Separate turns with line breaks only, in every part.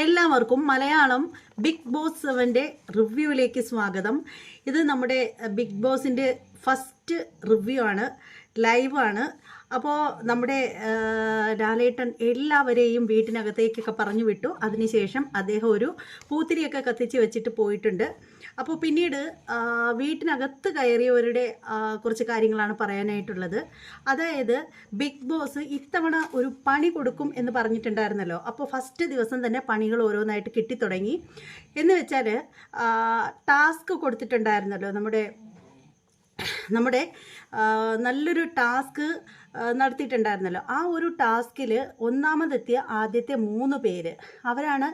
എല്ലാവർക്കും Malayalam big boss സെവന്റെ റിവ്യൂവിലേക്ക് സ്വാഗതം. ഇത് നമ്മുടെ ബിഗ് ബോസിന്റെ ഫസ്റ്റ് റിവ്യൂ ആണ്. ലൈവാണ് അപ്പോൾ നമ്മുടെ ലാലേട്ടൻ എല്ലാവരെയും വീട്ടിനകത്തേക്കൊക്കെ പറഞ്ഞു വിട്ടു. അതിനുശേഷം അദ്ദേഹം ഒരു പൂത്തിരിയൊക്കെ കത്തിച്ച് വെച്ചിട്ട് പോയിട്ടുണ്ട്. അപ്പോൾ പിന്നീട് വീട്ടിനകത്ത് കയറിയവരുടെ കുറച്ച് കാര്യങ്ങളാണ് പറയാനായിട്ടുള്ളത്. അതായത് ബിഗ് ബോസ് ഇത്തവണ ഒരു പണി കൊടുക്കും എന്ന് പറഞ്ഞിട്ടുണ്ടായിരുന്നല്ലോ. അപ്പോൾ ഫസ്റ്റ് ദിവസം തന്നെ പണികൾ ഓരോന്നായിട്ട് കിട്ടിത്തുടങ്ങി. എന്ന് വെച്ചാൽ ടാസ്ക് കൊടുത്തിട്ടുണ്ടായിരുന്നല്ലോ നമ്മുടെ നമ്മുടെ നല്ലൊരു ടാസ്ക് നടത്തിയിട്ടുണ്ടായിരുന്നല്ലോ. ആ ഒരു ടാസ്കിൽ ഒന്നാമതെത്തിയ ആദ്യത്തെ മൂന്ന് പേര്. അവരാണ്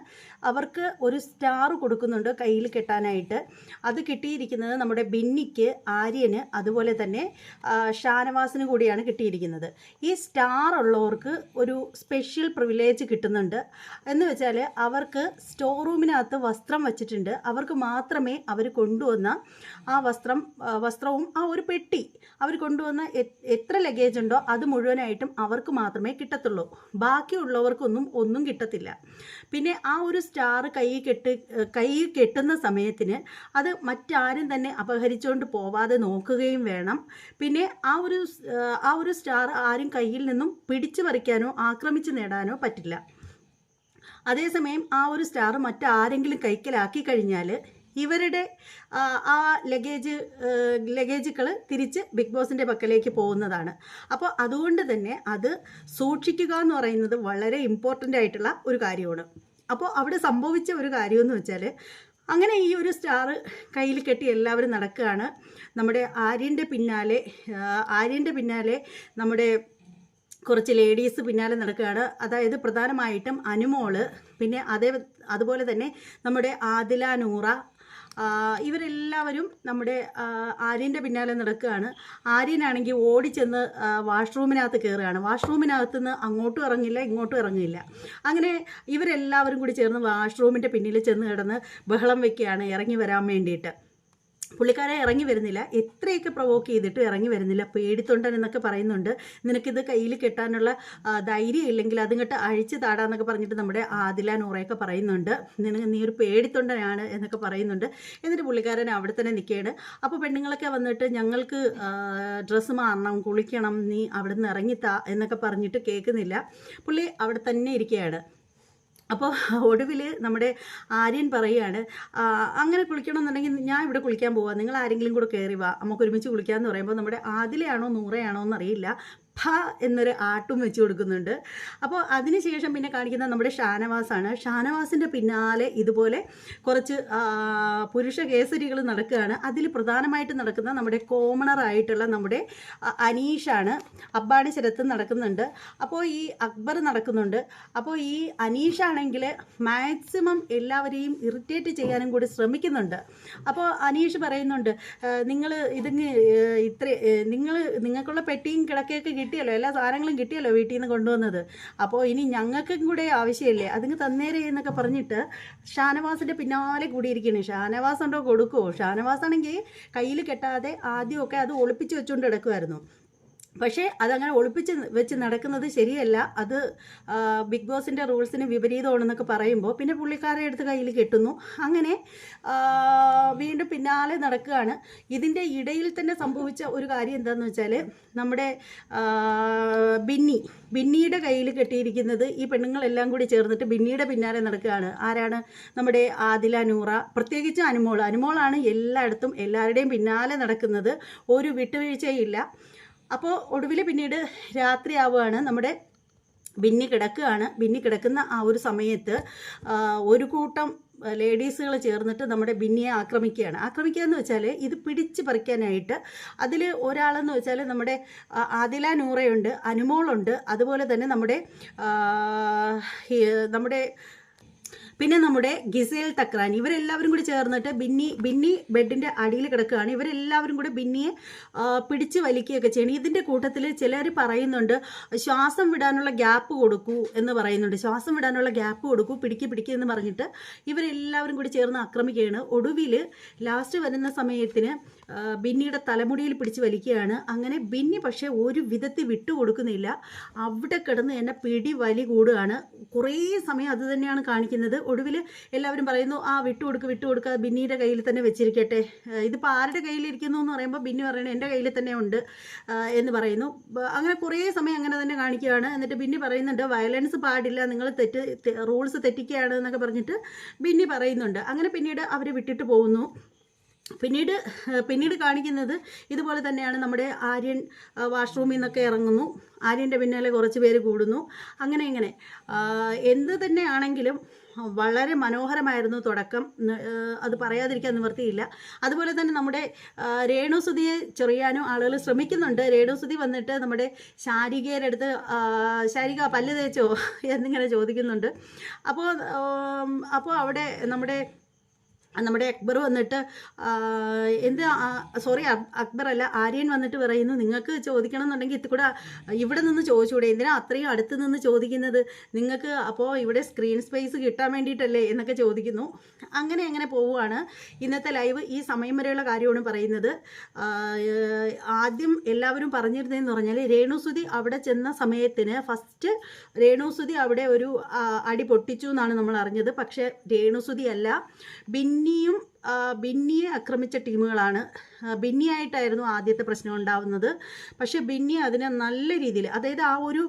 അവർക്ക് ഒരു സ്റ്റാർ കൊടുക്കുന്നുണ്ട് കയ്യിൽ കെട്ടാനായിട്ട്. അത് കിട്ടിയിരിക്കുന്നത് നമ്മുടെ ബിന്നിക്ക് ആര്യന് അതുപോലെ തന്നെ ഷാനവാസിന് കൂടിയാണ് കിട്ടിയിരിക്കുന്നത്. ഈ സ്റ്റാർ ഉള്ളവർക്ക് ഒരു സ്പെഷ്യൽ പ്രിവിലേജ് കിട്ടുന്നുണ്ട്. എന്ന് വെച്ചാൽ അവർക്ക് സ്റ്റോർ റൂമിനകത്ത് വസ്ത്രം വച്ചിട്ടുണ്ട്. അവർക്ക് മാത്രമേ അവർ കൊണ്ടുവന്ന ആ വസ്ത്രം വസ്ത്രവും ആ ഒരു പെട്ടി അവർ കൊണ്ടുവന്ന എത്ര ലഗേജ് ഉണ്ടോ അത് മുഴുവനായിട്ടും അവർക്ക് മാത്രമേ കിട്ടത്തുള്ളൂ. ബാക്കിയുള്ളവർക്കൊന്നും ഒന്നും കിട്ടത്തില്ല. പിന്നെ ആ ഒരു സ്റ്റാർ കൈ കെട്ട് കൈ കെട്ടുന്ന സമയത്തിന് അത് മറ്റാരും തന്നെ അപഹരിച്ചുകൊണ്ട് പോവാതെ നോക്കുകയും വേണം. പിന്നെ ആ ഒരു ആ ഒരു സ്റ്റാർ ആരും കയ്യിൽ നിന്നും പിടിച്ചു പറിക്കാനോ ആക്രമിച്ചു നേടാനോ പറ്റില്ല. അതേസമയം ആ ഒരു സ്റ്റാർ മറ്റാരെങ്കിലും കൈക്കലാക്കി കഴിഞ്ഞാൽ ഇവരുടെ ആ, ലഗേജ് ലഗേജുകൾ തിരിച്ച് ബിഗ് ബോസിന്റെ പക്കലേക്ക് പോകുന്നതാണ്. അപ്പോൾ അതുകൊണ്ട് തന്നെ അത് സൂക്ഷിക്കുക എന്ന് പറയുന്നത് വളരെ ഇമ്പോർട്ടന്റ് ആയിട്ടുള്ള ഒരു കാര്യമാണ്. അപ്പോൾ അവിടെ സംഭവിച്ച ഒരു കാര്യമെന്ന് വെച്ചാൽ അങ്ങനെ ഈ ഒരു സ്റ്റാർ കയ്യിൽ കെട്ടി എല്ലാവരും നടക്കുകയാണ്. നമ്മുടെ ആര്യന്റെ പിന്നാലെ ആര്യന്റെ പിന്നാലെ നമ്മുടെ കുറച്ച് ലേഡീസ് പിന്നാലെ നടക്കുകയാണ്. അതായത് പ്രധാനമായിട്ടും അനുമോൾ പിന്നെ അതേ അതുപോലെ തന്നെ നമ്മുടെ ആദില നൂറ ഇവരെല്ലാവരും നമ്മുടെ ആര്യന്റെ പിന്നാലെ നടക്കുകയാണ്. ആര്യനാണെങ്കിൽ ഓടിച്ചെന്ന് ചെന്ന് വാഷ്റൂമിനകത്ത് കയറുകയാണ് വാഷ്റൂമിനകത്ത് നിന്ന് അങ്ങോട്ടും ഇറങ്ങില്ല ഇങ്ങോട്ടും ഇറങ്ങില്ല. അങ്ങനെ ഇവരെല്ലാവരും കൂടി ചേർന്ന് വാഷ്റൂമിന്റെ പിന്നിൽ ചെന്ന് കിടന്ന് ബഹളം വെക്കുകയാണ് ഇറങ്ങി വരാൻ വേണ്ടിയിട്ട്. പുള്ളിക്കാരെ ഇറങ്ങി വരുന്നില്ല. എത്രയൊക്കെ പ്രൊവോക്ക് ചെയ്തിട്ട് ഇറങ്ങി വരുന്നില്ല. പേടിത്തൊണ്ടൻ എന്നൊക്കെ പറയുന്നുണ്ട്. നിനക്കിത് കയ്യിൽ കെട്ടാനുള്ള ധൈര്യം ഇല്ലെങ്കിൽ അതിങ്ങോട്ട് അഴിച്ചു താടാന്നൊക്കെ പറഞ്ഞിട്ട് നമ്മുടെ ആദില നൂറയൊക്കെ പറയുന്നുണ്ട്. നിനക്ക് നീ ഒരു പേടിത്തൊണ്ടനാണ് എന്നൊക്കെ പറയുന്നുണ്ട്. എന്നിട്ട് പുള്ളിക്കാരൻ അവിടെ തന്നെ നിൽക്കുകയാണ്. അപ്പോൾ പെണ്ണുങ്ങളൊക്കെ വന്നിട്ട് ഞങ്ങൾക്ക് ഡ്രസ്സ് മാറണം കുളിക്കണം നീ അവിടെ നിന്ന് ഇറങ്ങിത്താ എന്നൊക്കെ പറഞ്ഞിട്ട് കേൾക്കുന്നില്ല. പുള്ളി അവിടെ തന്നെ ഇരിക്കുകയാണ്. അപ്പോൾ ഒടുവിൽ നമ്മുടെ ആര്യൻ പറയുകയാണ് അങ്ങനെ കുളിക്കണമെന്നുണ്ടെങ്കിൽ ഞാൻ ഇവിടെ കുളിക്കാൻ പോവാം. നിങ്ങൾ ആരെങ്കിലും കൂടെ കയറി വാ. നമുക്ക് ഒരുമിച്ച് കുളിക്കാമെന്ന് പറയുമ്പോൾ നമ്മുടെ ആദിലയാണോ നൂറയാണോ എന്നറിയില്ല. ഭ എന്നൊരു ആട്ടും വെച്ച് കൊടുക്കുന്നുണ്ട്. അപ്പോൾ അതിനുശേഷം പിന്നെ കാണിക്കുന്ന നമ്മുടെ ഷാനവാസാണ്. ഷാനവാസിന്റെ പിന്നാലെ ഇതുപോലെ കുറച്ച് പുരുഷ കേസരികൾ നടക്കുകയാണ്. അതിൽ പ്രധാനമായിട്ട് നടക്കുന്ന നമ്മുടെ കോമണർ ആയിട്ടുള്ള നമ്മുടെ അനീഷാണ് അബ്ബാണി ശരത്ത് നടക്കുന്നുണ്ട്. അപ്പോൾ ഈ അക്ബർ നടക്കുന്നുണ്ട്. അപ്പോൾ ഈ അനീഷാണെങ്കിൽ മാക്സിമം എല്ലാവരെയും ഇറിറ്റേറ്റ് ചെയ്യാനും കൂടി ശ്രമിക്കുന്നുണ്ട്. അപ്പോൾ അനീഷ് പറയുന്നുണ്ട് നിങ്ങൾ ഇതിങ്ങ് ഇത്ര നിങ്ങൾ നിങ്ങൾക്കുള്ള പെട്ടിയും കിടക്കയൊക്കെ കിട്ടിയല്ലോ എല്ലാ സാധനങ്ങളും കിട്ടിയല്ലോ വീട്ടിൽ നിന്ന് കൊണ്ടുവന്നത്. അപ്പോൾ ഇനി ഞങ്ങൾക്കും കൂടെ ആവശ്യമില്ലേ? അതിങ്ങ് തന്നേരെ എന്നൊക്കെ പറഞ്ഞിട്ട് ഷാനവാസിന്റെ പിന്നാലെ കൂടിയിരിക്കണേ. ഷാനവാസ് ഉണ്ടോ കൊടുക്കുമോ ഷാനവാസ് ആണെങ്കിൽ കയ്യിൽ കെട്ടാതെ ആദ്യമൊക്കെ അത് ഒളിപ്പിച്ച് വെച്ചുകൊണ്ട് കിടക്കുമായിരുന്നു പക്ഷേ അതങ്ങനെ ഒളിപ്പിച്ച് വെച്ച് നടക്കുന്നത് ശരിയല്ല. അത് ബിഗ് ബോസിന്റെ റൂൾസിന് വിപരീതമാണെന്നൊക്കെ പറയുമ്പോൾ പിന്നെ പുള്ളിക്കാരെ എടുത്ത് കയ്യിൽ കെട്ടുന്നു. അങ്ങനെ വീണ്ടും പിന്നാലെ നടക്കുകയാണ്. ഇതിന്റെ ഇടയിൽ തന്നെ സംഭവിച്ച ഒരു കാര്യം എന്താണെന്ന് വെച്ചാൽ നമ്മുടെ ബിന്നി ബിന്നിയുടെ കയ്യിൽ കെട്ടിയിരിക്കുന്നത് ഈ പെണ്ണുങ്ങളെല്ലാം കൂടി ചേർന്നിട്ട് ബിന്നിയുടെ പിന്നാലെ നടക്കുകയാണ്. ആരാണ്? നമ്മുടെ ആദില നൂറ. പ്രത്യേകിച്ച് അനുമോൾ അനുമോളാണ് എല്ലായിടത്തും എല്ലാവരുടെയും പിന്നാലെ നടക്കുന്നത്. ഒരു വിട്ടുവീഴ്ചയില്ല. അപ്പോൾ ഒടുവിൽ പിന്നീട് രാത്രി ആവുകയാണ് നമ്മുടെ ബിന്നി കിടക്കുകയാണ്. ബിന്നി കിടക്കുന്ന ആ ഒരു സമയത്ത് ഒരു കൂട്ടം ലേഡീസുകൾ ചേർന്നിട്ട് നമ്മുടെ ബിന്നിയെ ആക്രമിക്കുകയാണ്. ആക്രമിക്കുക എന്ന് വെച്ചാൽ ഇത് പിടിച്ച് പറിക്കാനായിട്ട് അതിൽ ഒരാളെന്ന് വെച്ചാൽ നമ്മുടെ ആദില നൂറയുണ്ട് അനുമോളുണ്ട്. അതുപോലെ തന്നെ നമ്മുടെ നമ്മുടെ പിന്നെ നമ്മുടെ ഗിസേൽ തക്രാൻ ഇവരെല്ലാവരും കൂടി ചേർന്നിട്ട് ബിന്നി ബിന്നി ബെഡിന്റെ അടിയിൽ കിടക്കുകയാണ്. ഇവരെല്ലാവരും കൂടി ബിന്നിയെ പിടിച്ച് വലിക്കുകയൊക്കെ ചെയ്യണം. ഇതിന്റെ കൂട്ടത്തിൽ ചിലർ പറയുന്നുണ്ട് ശ്വാസം വിടാനുള്ള ഗ്യാപ്പ് കൊടുക്കൂ എന്ന് പറയുന്നുണ്ട്. ശ്വാസം വിടാനുള്ള ഗ്യാപ്പ് കൊടുക്കൂ പിടിക്ക് പിടിക്കുക എന്ന് പറഞ്ഞിട്ട് ഇവരെല്ലാവരും കൂടി ചേർന്ന് ആക്രമിക്കുകയാണ്. ഒടുവിൽ ലാസ്റ്റ് വരുന്ന സമയത്തിന് ബിന്നിയുടെ തലമുടിയിൽ പിടിച്ച് വലിക്കുകയാണ്. അങ്ങനെ ബിന്നി പക്ഷേ ഒരു വിധത്തിൽ വിട്ടുകൊടുക്കുന്നില്ല അവിടെ കിടന്ന് എന്നെ പിടി വലി കൂടുകയാണ്. കുറേ സമയം അത് തന്നെയാണ് കാണിക്കുന്നത്. ഒടുവിൽ എല്ലാവരും പറയുന്നു ആ വിട്ടുകൊടുക്ക് വിട്ടുകൊടുക്കുക ബിന്നിയുടെ കയ്യിൽ തന്നെ വെച്ചിരിക്കട്ടെ. ഇതിപ്പോൾ ആരുടെ കയ്യിലിരിക്കുന്നു എന്ന് പറയുമ്പോൾ ബിന്നി പറയണേ എന്റെ കയ്യിൽ തന്നെ ഉണ്ട് എന്ന് പറയുന്നു. അങ്ങനെ കുറേ സമയം അങ്ങനെ തന്നെ കാണിക്കുകയാണ്. എന്നിട്ട് ബിന്നി പറയുന്നുണ്ട് വയലൻസ് പാടില്ല നിങ്ങൾ തെറ്റ് റൂൾസ് തെറ്റിക്കുകയാണ് എന്നൊക്കെ പറഞ്ഞിട്ട് ബിന്നി പറയുന്നുണ്ട്. അങ്ങനെ പിന്നീട് അവർ വിട്ടിട്ട് പോകുന്നു. പിന്നീട് പിന്നീട് കാണിക്കുന്നത് ഇതുപോലെ തന്നെയാണ് നമ്മുടെ ആര്യൻ വാഷ്റൂമിൽ നിന്നൊക്കെ ഇറങ്ങുന്നു. ആര്യന്റെ പിന്നാലെ കുറച്ച് പേര് കൂടുന്നു. അങ്ങനെ ഇങ്ങനെ. എന്ത് തന്നെയാണെങ്കിലും വളരെ മനോഹരമായിരുന്നു തുടക്കം. അത് പറയാതിരിക്കാൻ നിവർത്തിയില്ല അതുപോലെ തന്നെ നമ്മുടെ രേണുസുതിയെ ചെറിയാനും ആളുകൾ ശ്രമിക്കുന്നുണ്ട്. രേണുസുതി വന്നിട്ട് നമ്മുടെ ശാരികയുടെ അടുത്ത് ശാരിക പല്ല് തേച്ചോ എന്നിങ്ങനെ ചോദിക്കുന്നുണ്ട്. അപ്പോൾ അപ്പോൾ അവിടെ നമ്മുടെ നമ്മുടെ അക്ബർ വന്നിട്ട് എന്ത് സോറി അക്ബർ അല്ല ആര്യൻ വന്നിട്ട് പറയുന്നു നിങ്ങൾക്ക് ചോദിക്കണം എന്നുണ്ടെങ്കിൽ ഇത് കൂടെ ഇവിടെ നിന്ന് ചോദിച്ചുകൂടെ എന്തിനാ അത്രയും അടുത്ത് നിന്ന് ചോദിക്കുന്നത്? നിങ്ങൾക്ക് അപ്പോൾ ഇവിടെ സ്ക്രീൻ സ്പേസ് കിട്ടാൻ വേണ്ടിയിട്ടല്ലേ? എന്നൊക്കെ ചോദിക്കുന്നു. അങ്ങനെ അങ്ങനെ പോവുകയാണ്. ഇന്നത്തെ ലൈവ് ഈ സമയം വരെയുള്ള കാര്യമാണ് പറയുന്നത്. ആദ്യം എല്ലാവരും പറഞ്ഞിരുന്നതെന്ന് പറഞ്ഞാൽ രേണുസുതി അവിടെ ചെന്ന സമയത്തിന് ഫസ്റ്റ് രേണുസുതി അവിടെ ഒരു അടി പൊട്ടിച്ചു എന്നാണ് നമ്മൾ അറിഞ്ഞത്. പക്ഷേ രേണുസുതി അല്ല. ബിന്നിയും ബിന്നിയെ ആക്രമിച്ച ടീമുകളാണ്. ബിന്നിയായിട്ടായിരുന്നു ആദ്യത്തെ പ്രശ്നം ഉണ്ടാവുന്നത്. പക്ഷേ ബിന്നി അതിനെ നല്ല രീതിയിൽ അതായത് ആ ഒരു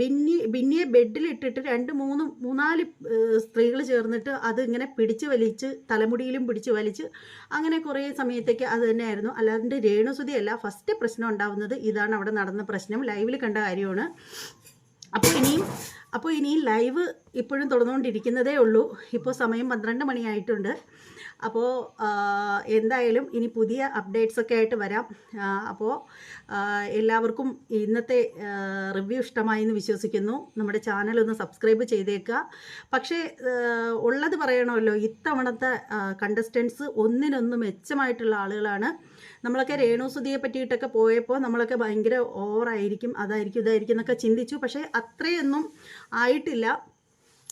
ബിന്നി ബിന്നിയെ ബെഡിലിട്ടിട്ട് രണ്ട് മൂന്ന് മൂന്നാൽ സ്ത്രീകൾ ചേർന്നിട്ട് അത് ഇങ്ങനെ പിടിച്ച് വലിച്ച് തലമുടിയിലും പിടിച്ച് വലിച്ച് അങ്ങനെ കുറേ സമയത്തേക്ക് അത് തന്നെയായിരുന്നു. അല്ലാണ്ട് രേണുസുതി അല്ല ഫസ്റ്റ് പ്രശ്നം ഉണ്ടാവുന്നത് ഇതാണ് അവിടെ നടന്ന പ്രശ്നം. ലൈവിൽ കണ്ട കാര്യമാണ്. അപ്പോൾ ഇനിയും അപ്പോൾ ഇനിയും ലൈവ് ഇപ്പോഴും തുടർന്നുകൊണ്ടിരിക്കുന്നതേ ഉള്ളൂ. ഇപ്പോൾ സമയം പന്ത്രണ്ട് മണിയായിട്ടുണ്ട്. അപ്പോൾ എന്തായാലും ഇനി പുതിയ അപ്ഡേറ്റ്സ് ഒക്കെ ആയിട്ട് വരാം. അപ്പോൾ എല്ലാവർക്കും ഇന്നത്തെ റിവ്യൂ ഇഷ്ടമായി എന്ന് വിശ്വസിക്കുന്നു. നമ്മുടെ ചാനൽ ഒന്ന് സബ്സ്ക്രൈബ് ചെയ്തേക്കുക. പക്ഷേ ഉള്ളത് പറയണമല്ലോ ഇത്തവണത്തെ കണ്ടസ്റ്റൻസ് ഒന്നിനൊന്ന് മെച്ചമായിട്ടുള്ള ആളുകളാണ്. നമ്മളൊക്കെ രേണുസുതിയെ പറ്റിയിട്ടൊക്കെ പോയപ്പോൾ നമ്മളൊക്കെ ഭയങ്കര ഓവറായിരിക്കും അതായിരിക്കും ഇതായിരിക്കും എന്നൊക്കെ ചിന്തിച്ചു. പക്ഷേ അത്രയൊന്നും ആയിട്ടില്ല.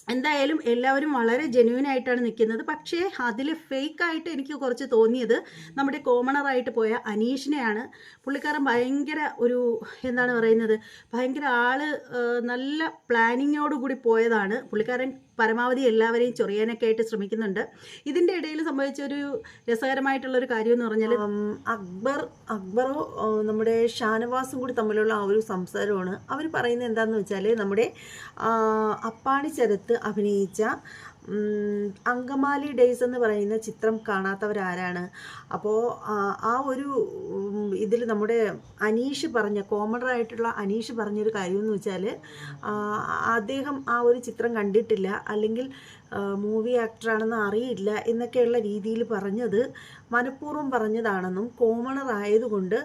എന്തായാലും എല്ലാവരും വളരെ ജെന്യൂൻ ആയിട്ടാണ് നിൽക്കുന്നത്. പക്ഷേ അതിൽ ഫേക്കായിട്ട് എനിക്ക് കുറച്ച് തോന്നിയത് നമ്മുടെ കോമണറായിട്ട് പോയ അനീഷിനെയാണ്. പുള്ളിക്കാരൻ ഭയങ്കര ഒരു എന്താണ് പറയുന്നത്? ഭയങ്കര ആൾ നല്ല പ്ലാനിങ്ങോടുകൂടി പോയതാണ്. പുള്ളിക്കാരൻ പരമാവധി എല്ലാവരെയും ചൊറിയാനൊക്കെ ആയിട്ട് ശ്രമിക്കുന്നുണ്ട്. ഇതിന്റെ ഇടയിൽ സംഭവിച്ച ഒരു രസകരമായിട്ടുള്ളൊരു കാര്യം എന്ന് പറഞ്ഞാൽ
അക്ബർ അക്ബറോ നമ്മുടെ ഷാനവാസും കൂടി തമ്മിലുള്ള ആ ഒരു സംസാരമാണ്. അവർ പറയുന്നത് എന്താണെന്ന് വെച്ചാൽ നമ്മുടെ അപ്പാണി ചരത്ത് അഭിനയിച്ച അങ്കമാലി ഡേയ്സ് എന്ന് പറയുന്ന ചിത്രം കാണാത്തവരാരാണ്? അപ്പോൾ ആ ഒരു ഇതിൽ നമ്മുടെ അനീഷ് പറഞ്ഞ കോമണറായിട്ടുള്ള അനീഷ് പറഞ്ഞൊരു കാര്യം എന്ന് വെച്ചാൽ അദ്ദേഹം ആ ഒരു ചിത്രം കണ്ടിട്ടില്ല അല്ലെങ്കിൽ മൂവി ആക്ടറാണെന്ന് അറിയില്ല എന്നൊക്കെയുള്ള രീതിയിൽ പറഞ്ഞത് മനഃപൂർവം പറഞ്ഞതാണെന്നും കോമണർ ആയതുകൊണ്ട്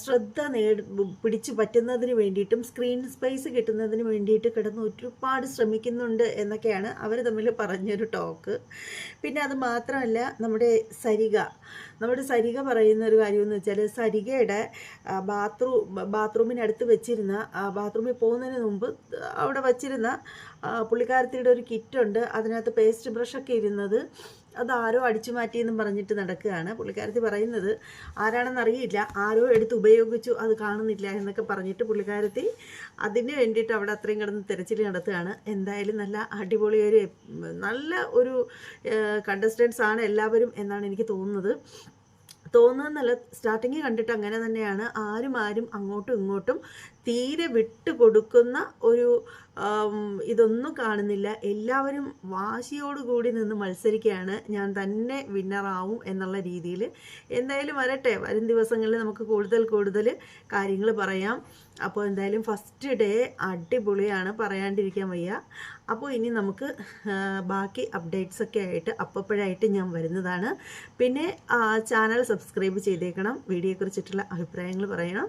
ശ്രദ്ധ നേടി പിടിച്ചു പറ്റുന്നതിന് വേണ്ടിയിട്ടും സ്ക്രീൻ സ്പേസ് കിട്ടുന്നതിന് വേണ്ടിയിട്ട് കിടന്ന് ഒരുപാട് ശ്രമിക്കുന്നുണ്ട് എന്നൊക്കെയാണ് അവർ തമ്മിൽ പറഞ്ഞൊരു ടോക്ക് പിന്നെ അത് മാത്രമല്ല നമ്മുടെ സരിക. നമ്മുടെ സരിക പറയുന്ന ഒരു കാര്യമെന്ന് വെച്ചാൽ സരികയുടെ ബാത്റൂം ബാത്റൂമിനടുത്ത് വെച്ചിരുന്ന ബാത്റൂമിൽ പോകുന്നതിന് മുമ്പ് അവിടെ വച്ചിരുന്ന പുള്ളിക്കാരത്തിയുടെ ഒരു കിറ്റുണ്ട് അതിനകത്ത് പേസ്റ്റ് ബ്രഷൊക്കെ ഇരുന്നത് അത് ആരോ അടിച്ചു മാറ്റിയെന്നും പറഞ്ഞിട്ട് നടക്കുകയാണ്. പുള്ളിക്കാരത്തി പറയുന്നത് ആരാണെന്ന് അറിയില്ല. ആരോ എടുത്ത് ഉപയോഗിച്ചു. അത് കാണുന്നില്ല എന്നൊക്കെ പറഞ്ഞിട്ട് പുള്ളിക്കാരത്തി അതിന് വേണ്ടിയിട്ട് അവിടെ അത്രയും കിടന്ന് തിരച്ചിൽ നടത്തുകയാണ്. എന്തായാലും നല്ല അടിപൊളി ഒരു നല്ല ഒരു കണ്ടസ്റ്റൻസ് ആണ് എല്ലാവരും എന്നാണ് എനിക്ക് തോന്നുന്നത്. തോന്നുന്നല്ല സ്റ്റാർട്ടിങ് കണ്ടിട്ട് അങ്ങനെ തന്നെയാണ്. ആരും ആരും അങ്ങോട്ടും ഇങ്ങോട്ടും തീരെ വിട്ടു കൊടുക്കുന്ന ഒരു ഇതൊന്നും കാണുന്നില്ല. എല്ലാവരും വാശിയോടുകൂടി നിന്ന് മത്സരിക്കുകയാണ്. ഞാൻ തന്നെ വിന്നറാവും എന്നുള്ള രീതിയിൽ. എന്തായാലും വരട്ടെ. വരും ദിവസങ്ങളിൽ നമുക്ക് കൂടുതൽ കൂടുതൽ കാര്യങ്ങൾ പറയാം. അപ്പോൾ എന്തായാലും ഫസ്റ്റ് ഡേ അടിപൊളിയാണ്. പറയാണ്ടിരിക്കാൻ വയ്യ. അപ്പോൾ ഇനി നമുക്ക് ബാക്കി അപ്ഡേറ്റ്സ് ഒക്കെ ആയിട്ട് അപ്പപ്പോഴായിട്ട് ഞാൻ വരുന്നതാണ്. പിന്നെ ചാനൽ സബ്സ്ക്രൈബ് ചെയ്തേക്കണം. വീഡിയോയെക്കുറിച്ചിട്ടുള്ള അഭിപ്രായങ്ങൾ പറയണം.